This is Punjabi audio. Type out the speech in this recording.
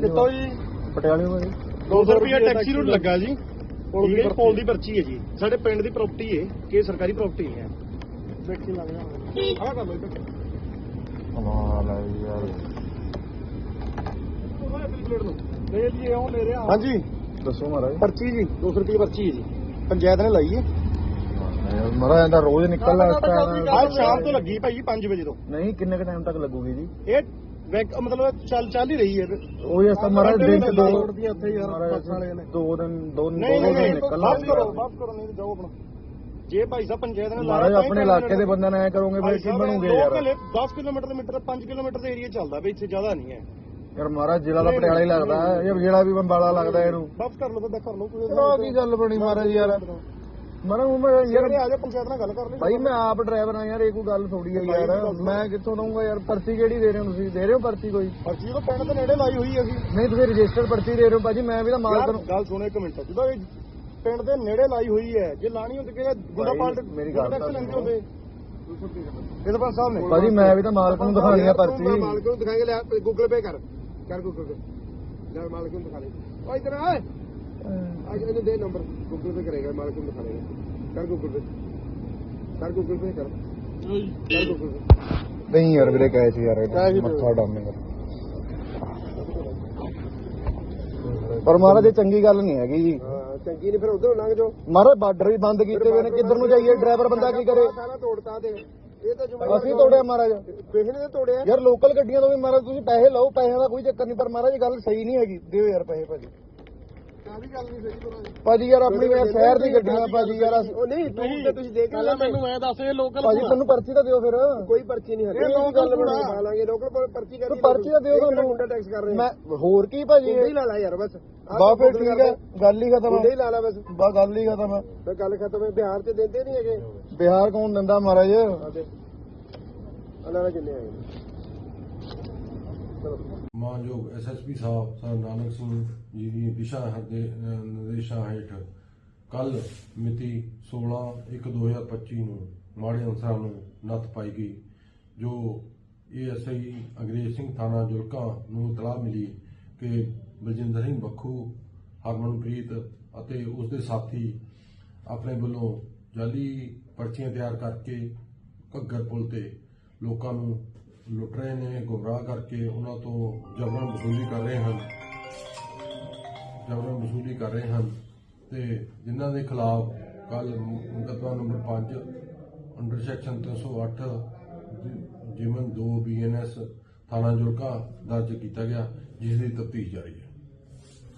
ਕਿਤੋਂ ਜੀ? ਪਟਿਆਲੇ ਤੋਂ ਜੀ। 200 ਰੁਪਏ ਟੈਕਸੀ ਰੂਟ ਲੱਗਾ ਜੀ। ਠੀਕ ਹੈ। ਪੁਲ ਦੀ ਪਰਚੀ ਹੈ ਜੀ। ਸਾਡੇ ਪਿੰਡ ਦੀ ਪ੍ਰਾਪਰਟੀ ਹੈ। ਕਿ ਸਰਕਾਰੀ ਪ੍ਰਾਪਰਟੀ ਹੈ। ਦੇਖੀ ਲੱਗ ਜਾ ਆਹ ਕਰ ਲਓ ਇੱਧਰ ਕਮਾਲ ਹੈ ਯਾਰ। ਲੈ ਲਈ ਉਹ ਲੈ ਰਿਹਾ ਹਾਂਜੀ। ਦੱਸੋ ਮਹਾਰਾਜ। ਪਰਚੀ ਜੀ। 200 ਰੁਪਏ ਪਰਚੀ ਹੈ ਜੀ। ਪੰਚਾਇਤ ਨੇ ਲਾਈ ਹੈ। ਮਹਾਰਾਜ ਇਹਦਾ ਰੋਜ਼ ਨਿਕਲਦਾ ਇਸ ਤਰ੍ਹਾਂ ਅੱਜ ਸ਼ਾਮ ਤੋਂ ਲੱਗੀ ਭਾਈ 5 ਵਜੇ ਤੋਂ। ਨਹੀਂ ਕਿੰਨੇ ਕ ਟਾਈਮ ਤੱਕ ਲੱਗੂਗੀ ਜੀ? ਇਹ ਵੈਕ ਮਤਲਬ ਚੱਲ ਚੱਲ ਹੀ ਰਹੀ ਹੈ ਉਹ ਇਸ ਤਾਂ ਦਿਨ ਚ ਦੋ ਉੱਥੇ ਯਾਰ ਬੱਸ ਨੇ। ਦੋ ਦਿਨ ਦੋ ਦਿਨ ਦੋ ਦਿਨ ਨਹੀਂ ਨਿਕਲਣਾ। ਵਾਪਸ ਕਰੋ ਵਾਪਸ ਕਰੋ ਨਹੀਂ ਜਾਓ ਆਪਣਾ। ਜੇ ਭਾਈ ਸਾਹਿਬ ਪੰਚਾਇਤ ਨੇ ਹੀ ਆਪਣੇ ਇਲਾਕੇ ਦੇ ਬੰਦਿਆਂ ਐ ਕਰੋਗੇ ਫਿਰ ਕੀ ਬਣੂਗੇ ਯਾਰ। 10 ਕਿਲੋਮੀਟਰ ਦੇ ਮੀਟਰ 5 ਕਿਲੋਮੀਟਰ ਦੇ ਏਰੀਆ ਚੱਲਦਾ ਬਈ ਇੱਥੇ ਜ਼ਿਆਦਾ ਨਹੀਂ ਹੈ। ਯਾਰ ਮਹਾਰਾਜ ਜ਼ਿਲ੍ਹਾ ਦਾ ਪਟਿਆਲਾ ਹੀ ਲੱਗਦਾ। ਇਹ ਜਿਹੜਾ ਵੀ ਬੰਬਾਲਾ ਲੱਗਦਾ ਇਹਨੂੰ। ਵਾਪਸ ਕਰ ਲਓ ਤਾਂ ਕਰ ਲਓ ਕੋਈ ਕੀ ਗੱਲ ਬਣੀ ਮਹਾਰਾਜ ਯਾਰ। ਹੁਣ ਮੈਂ ਯਾਰ ਆ ਜਾ ਪੰਚਾਇਤ ਨਾਲ ਗੱਲ ਕਰ ਲਈ। ਭਾਈ ਮੈਂ ਆਪ ਡਰਾਈਵਰ ਆ ਯਾਰ ਇਹ ਕੋਈ ਗੱਲ ਥੋੜੀ ਆ ਯਾਰ। ਮੈਂ ਕਿੱਥੋਂ ਦਊਂਗਾ ਯਾਰ? ਪਰਚੀ ਕਿਹੜੀ ਦੇ ਰਹੇ ਹੋ ਤੁਸੀਂ? ਦੇ ਰਹੇ ਹੋ ਪਰਚੀ ਕੋਈ? ਪਰਚੀ ਤਾਂ ਪਿੰਡ ਦੇ ਨੇੜੇ ਲਾਈ ਹੋਈ ਅਸੀਂ ਨਹੀਂ ਤੁਸੀਂ ਰਜਿਸਟਰਡ ਪਰਚੀ ਦੇ ਰਹੇ ਹੋ ਭਾਜੀ ਮੈਂ ਵੀ ਤਾਂ ਮਾਲਕ ਯਾਰ, ਨੂੰ ਗੱਲ ਸੁਣੋ ਇੱਕ ਮਿੰਟ। ਜਦੋਂ ਇਹ ਪਿੰਡ ਦੇ ਨੇੜੇ ਲਾਈ ਹੋਈ ਹੈ ਜੇ ਲਾਣੀ ਹੁੰਦੀ ਕਿ ਗੁੰਡਾ ਪਾਲਟ ਮੇਰੀ ਗੱਲ ਸੁਣੋ। ਹੁੰਦੇ। ਇਹਦੇ ਪੰਜ ਸਾਹਿਬ ਨੇ ਭਾਜੀ ਮੈਂ ਵੀ ਤਾਂ ਮਾਲਕ ਨੂੰ ਦਿਖਾਣੀ ਆ ਪਰਚੀ ਮਾਲਕ ਨੂੰ ਦਿਖਾਏਗਾ ਲੈ ਗੂਗਲ ਪੇ ਕਰ। ਕਰ ਗੂਗਲ ਪੇ। ਲੈ ਮਾਲਕ ਨੂੰ ਦਿਖਾ ਲੈ ਓ ਇਧਰ ਆ। ਇਹਨੂੰ ਦੇ ਨੰਬਰ ਗੂਗਲ ਪੇ ਕਰੇਗਾ ਮਾਲਕ ਨੂੰ ਦਿਖਾ ਲੇਗਾ ਕਰ ਗੂਗਲ ਪੇ ਕਰ ਗੂਗਲ ਪੇ ਕਰ। ਕਰ ਗੂਗਲ ਪੇ ਨਹੀਂ ਯਾਰ ਵੀਰੇ ਕਹੇ ਸੀ ਯਾਰ ਮੱਥਾ ਡਾਮੇਗਾ। ਪਰ ਮਹਾਰਾਜ ਇਹ ਚੰਗੀ ਗੱਲ ਨਹੀਂ ਹੈਗੀ ਜੀ। ਚੰਗੀ ਨਹੀਂ ਫਿਰ ਉਧਰ ਲੰਘ ਜਾਓ। ਮਹਾਰਾਜ ਬਾਰਡਰ ਵੀ ਬੰਦ ਕੀਤੇ ਹੋਏ ਨੇ। ਕਿੱਧਰ ਨੂੰ ਜਾਈਏ? ਡਰਾਈਵਰ ਬੰਦਾ ਕੀ ਕਰੇ? ਸਾਰਾ ਤੋੜਤਾ ਤੇ। ਇਹ ਤਾਂ ਅਸੀਂ ਤੋੜਿਆ ਮਹਾਰਾਜ। ਕਿਸੇ ਨੇ ਤੋੜਿਆ। ਯਾਰ ਲੋਕਲ ਗੱਡੀਆਂ ਤੋਂ ਵੀ ਮਹਾਰਾਜ ਤੁਸੀਂ ਪੈਸੇ ਲਓ। ਪੈਸਿਆਂ ਦਾ ਕੋਈ ਚੱਕਰ ਨਹੀਂ। ਪਰ ਮਹਾਰਾਜ ਗੱਲ ਸਹੀ ਨਹੀਂ ਹੈਗੀ। ਦਿਓ ਯਾਰ ਪੈਸੇ ਭਾਜੀ। ਭਾਜੀ ਯਾਰ ਆਪਣੀ ਯਾਰ ਸ਼ਹਿਰ ਦੀ ਗੱਡੀਆਂ ਭਾਜੀ ਯਾਰ ਅਸੀਂ- ਉਹ ਨਹੀਂ ਤੂੰ ਤੇ ਤੁਸੀਂ ਦੇਖ ਲੈ ਮੈਨੂੰ ਮੈਂ। ਦੱਸ ਇਹ ਲੋਕਲ ਭਾਜੀ ਤੁਹਾਨੂੰ ਪਰਚੀ ਤਾਂ ਦਿਓ ਫਿਰ। ਕੋਈ ਪਰਚੀ ਨਹੀਂ ਹੱਲੇ ਇਹ ਲੋਕਲ ਬਣਾ ਲਾਂਗੇ ਲੋਕਲ ਪਰ ਪਰਚੀ ਕਰ ਤੂੰ ਪਰਚੀ ਤਾਂ ਦਿਓ ਤੁਹਾਨੂੰ ਮੁੰਡਾ ਟੈਕਸ ਕਰ ਰਹੇ? ਮੈਂ ਹੋਰ ਕੀ ਭਾਜੀ? ਮੁੰਡੇ ਹੀ ਲਾ ਲਾ ਯਾਰ ਬਸ। ਆਹ ਬਾ ਫਿਰ ਠੀਕ ਹੈ ਗੱਲ ਹੀ ਖਤਮ ਮੁੰਡੇ ਹੈ ਹੀ ਲਾ ਲਾ ਬਸ। ਬਾ ਗੱਲ ਹੀ ਖਤਮ ਹੈ ਫਿਰ ਗੱਲ ਖਤਮ ਹੈ ਬਿਹਾਰ ਤੇ ਦਿੰਦੇ ਨਹੀਂ ਹੈਗੇ। ਬਿਹਾਰ ਕੌਣ ਦਿੰਦਾ ਮਹਾਰਾਜ? ਆਦੇ ਅੱਲਾ ਨਾਲ ਕਿੰਨੇ ਆਏ ਮਾਨਯੋਗ ਐਸਐਸਪੀ ਸਾਹਿਬ, ਸਰ ਨਾਨਕ ਸਿੰਘ ਜੀ ਦੀ ਦਿਸ਼ਾ ਹਰਦੇ ਨਿਰਦੇਸ਼ਾਂ ਹੇਠ ਕੱਲ ਮਿਤੀ 16/1/2025 ਨੂੰ ਮਾੜੇ ਅੰਸਰਾਂ ਨੂੰ ਨੱਥ ਪਾਈ ਗਈ, ਜੋ ਏਐਸਆਈ ਅੰਗਰੇਜ਼ ਸਿੰਘ ਥਾਣਾ ਜੁਲਕਾ ਨੂੰ ਇਤਲਾਹ ਮਿਲੀ ਕਿ ਬਲਜਿੰਦਰ ਸਿੰਘ ਬੱਖੂ, ਹਰਮਨਪ੍ਰੀਤ ਅਤੇ ਉਸ ਦੇ ਸਾਥੀ ਆਪਣੇ ਵੱਲੋਂ ਜਾਲੀ ਪਰਚੀਆਂ ਤਿਆਰ ਕਰਕੇ ਘੱਗਰ ਪੁਲ ਤੇ ਲੋਕਾਂ ਨੂੰ ਲੁੱਟ ਰਹੇ ਨੇ, ਗੁੰਮਰਾਹ ਕਰਕੇ ਉਹਨਾਂ ਤੋਂ ਜਬਰਨ ਵਸੂਲੀ ਕਰ ਰਹੇ ਹਨ। ਜਬਰਨ ਵਸੂਲੀ ਕਰ ਰਹੇ ਹਨ ਤੇ ਜਿਨ੍ਹਾਂ ਦੇ ਖਿਲਾਫ ਕੱਲ ਮੁਕੱਦਮਾ ਨੰਬਰ 5 ਅੰਡਰ ਸੈਕਸ਼ਨ 308 ਜਿਮਨ 2 ਬੀਐਨਐਸ ਥਾਣਾ ਜੁਲਕਾ ਦਰਜ ਕੀਤਾ ਗਿਆ, ਜਿਸ ਦੀ ਤਫਤੀਸ਼ ਜਾਰੀ ਹੈ।